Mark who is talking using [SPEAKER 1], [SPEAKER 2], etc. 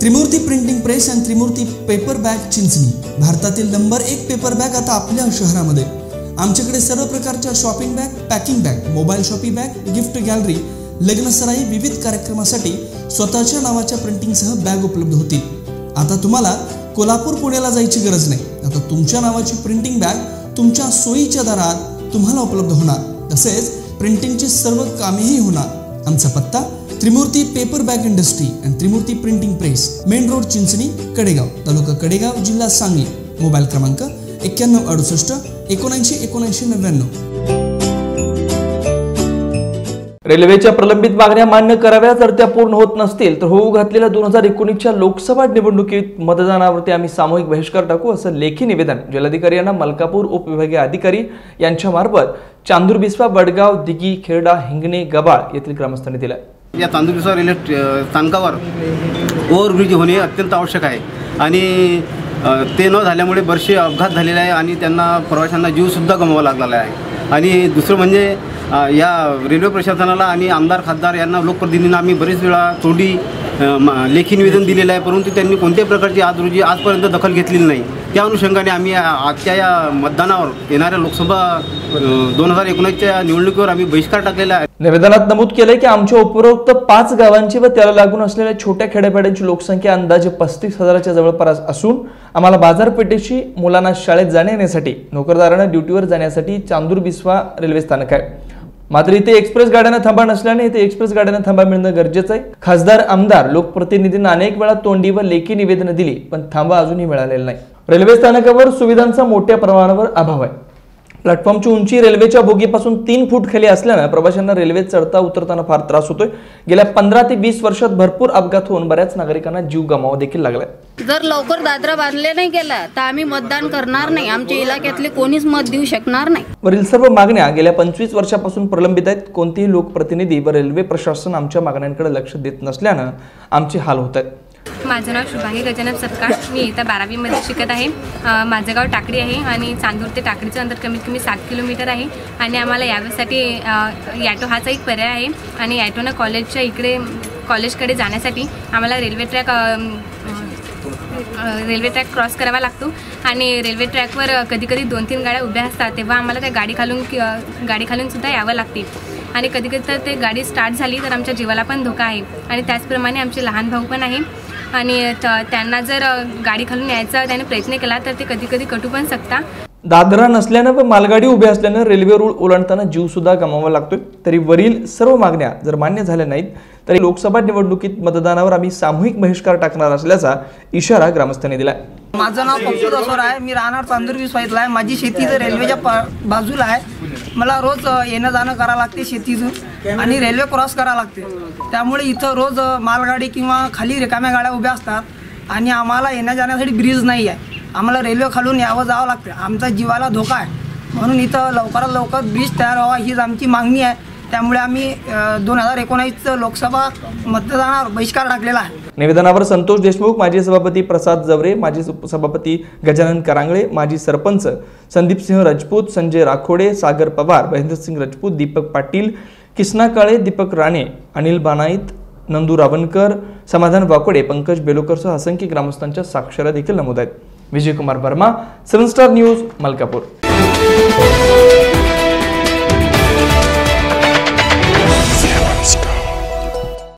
[SPEAKER 1] Trimurti printing press and Trimurti paper bag Chinchani. भारतातील number एक paper bag आता आपल्या शहरामध्ये. आमच्याकडे सर्व प्रकारच्या shopping bag packing bag mobile shopping bag gift gallery लग्नसराई विविध कार्यक्रमासाठी स्वतःच्या नावाच्या प्रिंटिंगसह बॅग उपलब्ध होतील. आता तुम्हाला कोल्हापूर पुण्याला जायची गरज नाही. आता तुमच्या नावाची प्रिंटिंग बॅग तुमच्या सोयीच्या दरात तुम्हाला उपलब्ध होणार. तसेच प्रिंटिंगची सर्व कामेही होणार. आमचा पत्ता Trimurti paper bag industry and Trimurti printing press main road Chinchani Kadegaon taluka Kadegaon जिल्हा सांगली. मोबाईल क्रमांक एक्क्याण्णव अडुसष्ट एकोणऐंशी एकोणऐंशी नव्याण्णव.
[SPEAKER 2] रेल्वेच्या प्रलंबित मागण्या मान्य कराव्या जर त्या पूर्ण होत नसतील तर होऊ घातलेल्या दोन हजार एकोणीसच्या लोकसभा निवडणुकीत मतदानावरती आम्ही सामूहिक बहिष्कार टाकू असं लेखी निवेदन जिल्हाधिकारी यांना मलकापूर उपविभागीय अधिकारी यांच्या मार्फत चांदूर बिस्वा वडगाव दिगी खेरडा हिंगणे गबाळ येथील ग्रामस्थांनी दिलं.
[SPEAKER 3] या तांदूळसा रेल्वे स्थानकावर ओव्हरब्रिज होणे अत्यंत आवश्यक आहे. आणि ते न झाल्यामुळे बरेचसे अपघात झालेले आहे आणि त्यांना प्रवाशांना जीवसुद्धा गमवावा लागलेला आहे. आणि दुसरं म्हणजे या रेल्वे प्रशासनाला आणि आमदार खासदार यांना लोकप्रतिनिधींना आम्ही बरेच वेळा तोंडी लेखी निवेदन दिलेलं आहे. परंतु त्यांनी कोणत्याही प्रकारची आज रोजी आजपर्यंत दखल घेतलेली नाही. त्या अनुषंगाने आम्ही आजच्या या मतदानावर येणाऱ्या लोकसभा दोन हजार एकोणीसच्या निवडणुकीवर आम्ही बहिष्कार टाकलेला आहे.
[SPEAKER 2] निवेदनात नमूद केलंय की आमच्या उपरोक्त पाच गावांची व त्याला लागून असलेल्या छोट्या खेड्यापाड्यांची लोकसंख्या अंदाजे पस्तीस हजाराच्या जवळपास असून आम्हाला बाजारपेठेशी मुलांना शाळेत जाण्या येण्यासाठी नोकरदारांना ड्युटीवर जाण्यासाठी चांदूर बिस्वा रेल्वे स्थानक आहे. मात्र इथे एक्सप्रेस गाड्यांना थांबा नसल्याने इथे एक्सप्रेस गाड्यांना थांबा मिळणं गरजेचं आहे. खासदार आमदार लोकप्रतिनिधींना अनेक वेळा तोंडी व लेखी निवेदनं दिली पण थांबा अजूनही मिळालेला नाही. रेल्वे स्थानकावर सुविधांचा मोठ्या प्रमाणावर अभाव आहे. प्लॅटफॉर्मची उंची रेल्वेच्या बोगीपासून तीन फूट खाली असल्यानं प्रवाशांना रेल्वेत चढता उतरताना फार त्रास होतोय. गेल्या पंधरा ते वीस वर्षात भरपूर अपघात होऊन बऱ्याच नागरिकांना जीव गमावा देखील लागलाय.
[SPEAKER 4] जर लवकर दादरा बांधले नाही गेला तर आम्ही मतदान करणार नाही. आमच्या इलाक्यातले कोणीच मत देऊ शकणार नाही.
[SPEAKER 2] वरील सर्व मागण्या गेल्या पंचवीस वर्षापासून प्रलंबित आहेत. कोणतेही लोकप्रतिनिधी व रेल्वे प्रशासन आमच्या मागण्यांकडे लक्ष देत नसल्यानं आमचे हाल होत आहेत.
[SPEAKER 5] माझं नाव शुभांगी गजानन सत्कार. मी इथं बारावीमध्ये शिकत आहे. माझं गाव टाकडी आहे आणि चांदूर ते टाकडीचं अंतर कमीत कमी सात किलोमीटर आहे आणि आम्हाला यावेसाठी ॲटो हाच एक पर्याय आहे आणि ॲटोनं कॉलेजच्या इकडे कॉलेजकडे जाण्यासाठी आम्हाला railway track railway track cross करावा लागतो आणि रेल्वे ट्रॅकवर कधी कधी दोन तीन गाड्या उभ्या असतात तेव्हा आम्हाला त्या गाडी खालून गाडी खालूनसुद्धा यावं लागते. आणि कधी कधी तर ते गाडी स्टार्ट झाली तर आमच्या जीवाला पण धोका आहे आणि त्याचप्रमाणे आमचे लहान भाऊ पण आहे. आणि त- त्यांना जर गाडी खालून यायचा त्याने प्रयत्न केला तर ते कधी कधी कटू पण शकता.
[SPEAKER 2] दादरा नसल्यानं व मालगाडी उभी असल्यानं रेल्वे रूळ ओलांडताना जीव सुद्धा गमावा लागतोय. तरी वरील सर्व मागण्या जर मान्य झाल्या नाहीत तरी लोकसभा निवडणुकीत मतदानावर आम्ही सामूहिक बहिष्कार टाकणार असल्याचा इशारा ग्रामस्थांनी दिलाय.
[SPEAKER 6] माझं नाव पप्पू दसोर आहे मी राहणार चांदूर विश्वाईतला आहे. माझी शेती तर रेल्वेच्या बाजूला आहे मला रोज येणं जाणं करावं लागते शेतीतून आणि रेल्वे क्रॉस करावं लागते. त्यामुळे इथं रोज मालगाडी किंवा खाली रिकाम्या गाड्या उभ्या असतात आणि आम्हाला येण्या जाण्यासाठी ब्रिज नाही आहे. आम्हाला रेल्वे खालून यावं जावं लागतं. आमचा जीवाला धोका आहे. म्हणून इथं लवकरात लवकर ब्रिज तयार व्हावा हीच आमची मागणी आहे. त्यामुळे आम्ही दोन हजार एकोणावीसचं लोकसभा मतदानावर बहिष्कार टाकलेला आहे.
[SPEAKER 2] निवेदनावर संतोष देशमुख माजी सभापती प्रसाद जवरे माजी सभापती गजानन करांगळे माजी सरपंच संदीप सिंह राजपूत संजय राखोडे सागर पवार महेंद्रसिंग राजपूत दीपक पाटील किसना काळे दीपक राणे अनिल बानाईत नंदू रावणकर समाधान वाकोडे पंकज बेलोकरसह असंख्य ग्रामस्थांच्या साक्षऱ्या देखील नमूद आहेत. Vijaykumar Verma seven star news Malkapur.